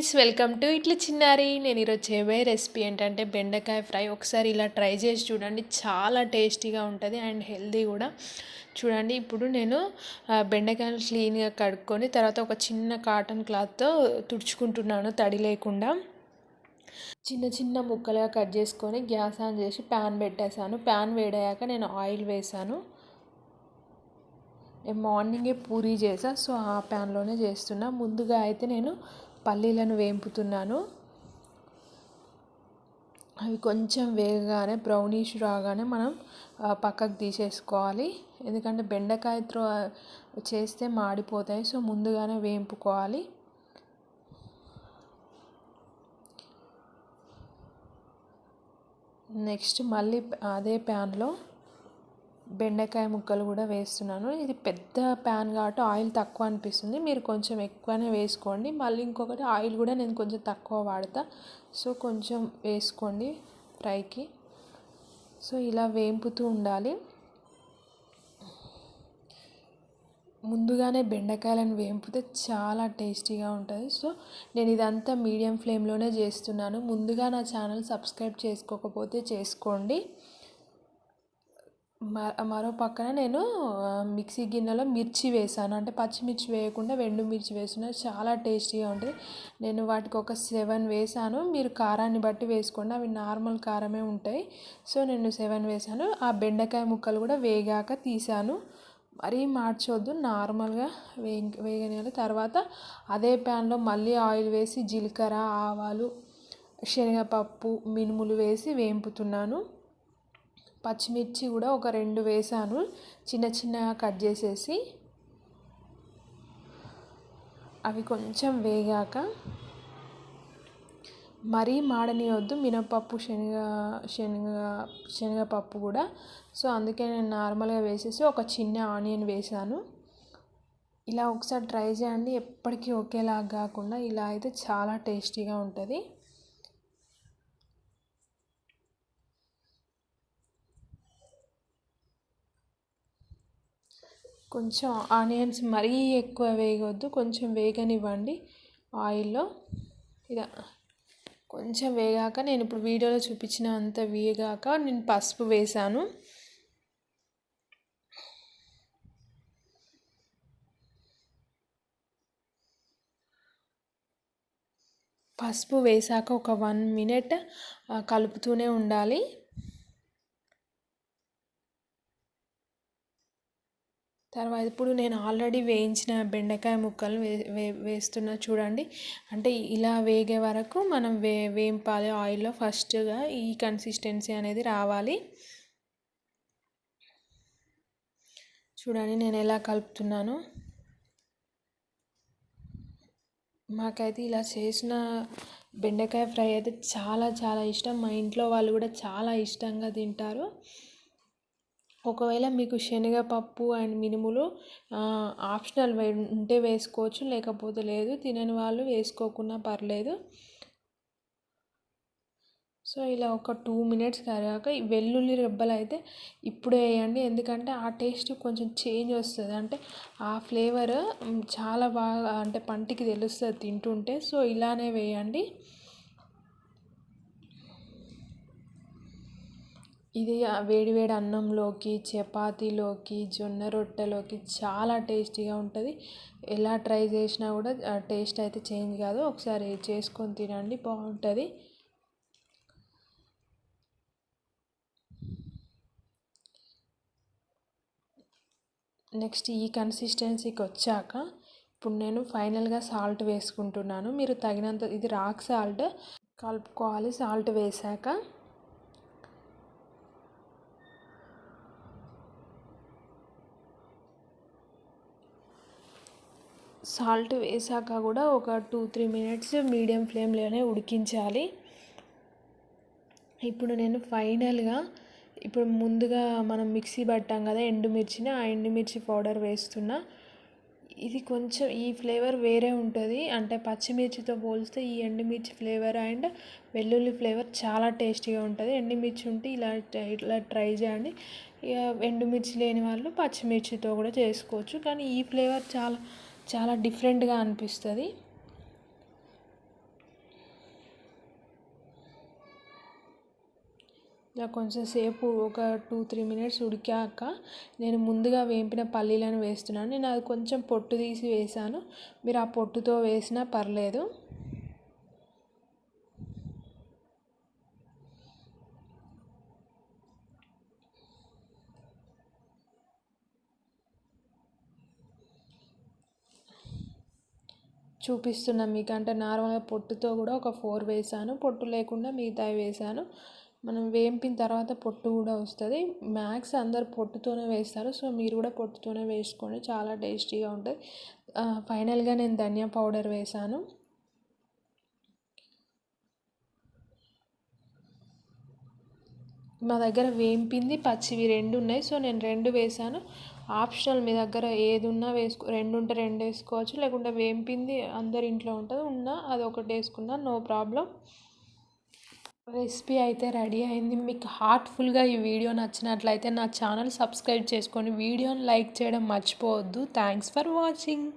Friends welcome to ఇట్లా చిన్నారి. నేను ఈరోజు చేయబోయే రెసిపీ ఏంటంటే బెండకాయ ఫ్రై. ఒకసారి ఇలా ట్రై చేసి చూడండి. చాలా టేస్టీగా ఉంటుంది అండ్ హెల్దీ కూడా. చూడండి ఇప్పుడు నేను బెండకాయలు క్లీన్గా కడుక్కొని తర్వాత ఒక చిన్న కాటన్ క్లాత్తో తుడుచుకుంటున్నాను తడి లేకుండా. చిన్న చిన్న ముక్కలుగా కట్ చేసుకొని గ్యాస్ ఆన్ చేసి ప్యాన్ పెట్టేశాను. ప్యాన్ వేడయ్యాక నేను ఆయిల్ వేసాను నేను మార్నింగే పూరీ చేసా సో ఆ ప్యాన్లోనే చేస్తున్నా. ముందుగా అయితే నేను పల్లీలను వేంపుతున్నాను. అవి కొంచెం వేగగానే బ్రౌనిష్ రాగానే మనం పక్కకు తీసేసుకోవాలి. ఎందుకంటే బెండకాయ త్రో చేస్తే మాడిపోతాయి. సో ముందుగానే వేపుకోవాలి. నెక్స్ట్ మళ్ళీ అదే ప్యాన్లో బెండకాయ ముక్కలు కూడా వేస్తున్నాను. ఇది పెద్ద ప్యాన్ కాబట్టి ఆయిల్ తక్కువ అనిపిస్తుంది. మీరు కొంచెం ఎక్కువనే వేసుకోండి. మళ్ళీ ఇంకొకటి ఆయిల్ కూడా నేను కొంచెం తక్కువ వాడతా. సో కొంచెం వేసుకోండి ఫ్రైకి. సో ఇలా వేంపుతూ ఉండాలి. ముందుగానే బెండకాయలను వేంపితే చాలా టేస్టీగా ఉంటుంది. సో నేను ఇదంతా మీడియం ఫ్లేమ్లోనే చేస్తున్నాను. ముందుగా నా ఛానల్ సబ్స్క్రైబ్ చేసుకోకపోతే చేసుకోండి. మరో పక్కన నేను మిక్సీ గిన్నెలో మిర్చి వేసాను. అంటే పచ్చిమిర్చి వేయకుండా వెండు మిర్చి వేసిన చాలా టేస్టీగా ఉంటుంది. నేను వాటికి ఒక సెవెన్ వేసాను. మీరు కారాన్ని బట్టి వేసుకోండి. అవి నార్మల్ కారమే ఉంటాయి. సో నేను సెవెన్ వేసాను. ఆ బెండకాయ ముక్కలు కూడా వేగాక తీసాను. మరీ మార్చొద్దు. నార్మల్గా వే వేగనియాలి. తర్వాత అదే ప్యాన్లో మళ్ళీ ఆయిల్ వేసి జీలకర్ర ఆవాలు శనగపప్పు మినుములు వేసి వేంపుతున్నాను. పచ్చిమిర్చి కూడా ఒక రెండు వేసాను. చిన్న చిన్నగా కట్ చేసేసి అవి కొంచెం వేగాక మరీ మాడనియొద్దు. మినపప్పు శనగ శనగ శనగపప్పు కూడా. సో అందుకే నేను నార్మల్గా వేసేసి ఒక చిన్న ఆనియన్ వేసాను. ఇలా ఒకసారి ట్రై చేయండి. ఎప్పటికీ ఒకేలాగా కాకుండా ఇలా అయితే చాలా టేస్టీగా ఉంటుంది. కొంచెం ఆనియన్స్ మరీ ఎక్కువ వేయవద్దు కొంచెం వేగనివ్వండి ఆయిల్లో. ఇలా కొంచెం వేగాక నేను ఇప్పుడు వీడియోలో చూపించిన అంత వేగాక నేను పసుపు వేసాను. పసుపు వేసాక ఒక వన్ మినిట్ కలుపుతూనే ఉండాలి. తర్వాత ఇప్పుడు నేను ఆల్రెడీ వేయించిన బెండకాయ ముక్కలు వే వే వేస్తున్నా చూడండి. అంటే ఇలా వేగే వరకు మనం వే వేంపాలి ఆయిల్లో ఫస్ట్గా ఈ కన్సిస్టెన్సీ అనేది రావాలి. చూడండి నేను ఎలా కలుపుతున్నాను. మాకైతే ఇలా చేసిన బెండకాయ ఫ్రై అయితే చాలా చాలా ఇష్టం. మా ఇంట్లో వాళ్ళు కూడా చాలా ఇష్టంగా తింటారు. ఒకవేళ మీకు శనగపప్పు అండ్ మినుములు ఆప్షనల్ ఉంటే వేసుకోవచ్చు. లేకపోతే లేదు తినని వాళ్ళు వేసుకోకున్నా పర్లేదు. సో ఇలా ఒక టూ మినిట్స్ కరిగాక ఈ వెల్లుల్లి రెబ్బలు అయితే ఇప్పుడే వేయండి. ఎందుకంటే ఆ టేస్ట్ కొంచెం చేంజ్ వస్తుంది. అంటే ఆ ఫ్లేవర్ చాలా బాగా అంటే పంటికి తెలుస్తుంది తింటుంటే. సో ఇలానే వేయండి. ఇది వేడి వేడి అన్నంలోకి చపాతీలోకి జొన్న రొట్టెలోకి చాలా టేస్టీగా ఉంటుంది. ఎలా ట్రై చేసినా కూడా టేస్ట్ అయితే చేంజ్ కాదు. ఒకసారి చేసుకొని తినండి బాగుంటుంది. నెక్స్ట్ ఈ కన్సిస్టెన్సీకి వచ్చాక ఇప్పుడు నేను ఫైనల్గా సాల్ట్ వేసుకుంటున్నాను. మీరు తగినంత ఇది రాక్ సాల్ట్ కలుపుకోవాలి. సాల్ట్ వేసాక సాల్ట్ వేసాక కూడా ఒక టూ త్రీ మినిట్స్ మీడియం ఫ్లేమ్లోనే ఉడికించాలి. ఇప్పుడు నేను ఫైనల్గా ఇప్పుడు ముందుగా మనం మిక్సీ పట్టాం కదా ఎండుమిర్చిని ఆ ఎండుమిర్చి పౌడర్ వేస్తున్నా. ఇది కొంచెం ఈ ఫ్లేవర్ వేరే ఉంటుంది. అంటే పచ్చిమిర్చితో పోలిస్తే ఈ ఎండుమిర్చి ఫ్లేవర్ అండ్ వెల్లుల్లి ఫ్లేవర్ చాలా టేస్టీగా ఉంటుంది. ఎండుమిర్చి ఉంటే ఇలా ఇట్లా ట్రై చేయండి. ఇక ఎండుమిర్చి లేని వాళ్ళు పచ్చిమిర్చితో కూడా చేసుకోవచ్చు. కానీ ఈ ఫ్లేవర్ చాలా చాలా డిఫరెంట్గా అనిపిస్తుంది. ఇలా కొంచెం సేపు ఒక టూ త్రీ మినిట్స్ ఉడికాక నేను ముందుగా వేంపిన పల్లీలను వేస్తున్నాను. నేను అది కొంచెం పొట్టు తీసి వేసాను మీరు ఆ పొట్టుతో వేసినా పర్లేదు. చూపిస్తున్నాం మీకు అంటే నార్మల్గా పొట్టుతో కూడా ఒక ఫోర్ వేసాను పొట్టు లేకుండా మిగతావి వేసాను మనం వేంపిన తర్వాత పొట్టు కూడా వస్తుంది. మ్యాక్స్ అందరు పొట్టుతోనే వేస్తారు. సో మీరు కూడా పొట్టుతోనే వేసుకోండి. చాలా టేస్టీగా ఉంటుంది ఫైనల్గా నేను ధనియా పౌడర్ వేసాను మా దగ్గర వేంపింది పచ్చివి రెండు ఉన్నాయి. సో నేను రెండు వేసాను ఆప్షనల్ మీ దగ్గర ఏది ఉన్నా వేసుకో రెండు ఉంటే రెండు వేసుకోవచ్చు లేకుంటే వేంపింది అందరి ఇంట్లో ఉంటుంది ఉన్నా అది ఒకటి వేసుకున్నా నో ప్రాబ్లం. రెసిపీ అయితే రెడీ అయింది. మీకు హార్ట్ఫుల్గా ఈ వీడియో నచ్చినట్లయితే నా ఛానల్ సబ్స్క్రైబ్ చేసుకొని వీడియోని లైక్ చేయడం మర్చిపోవద్దు. Thanks for watching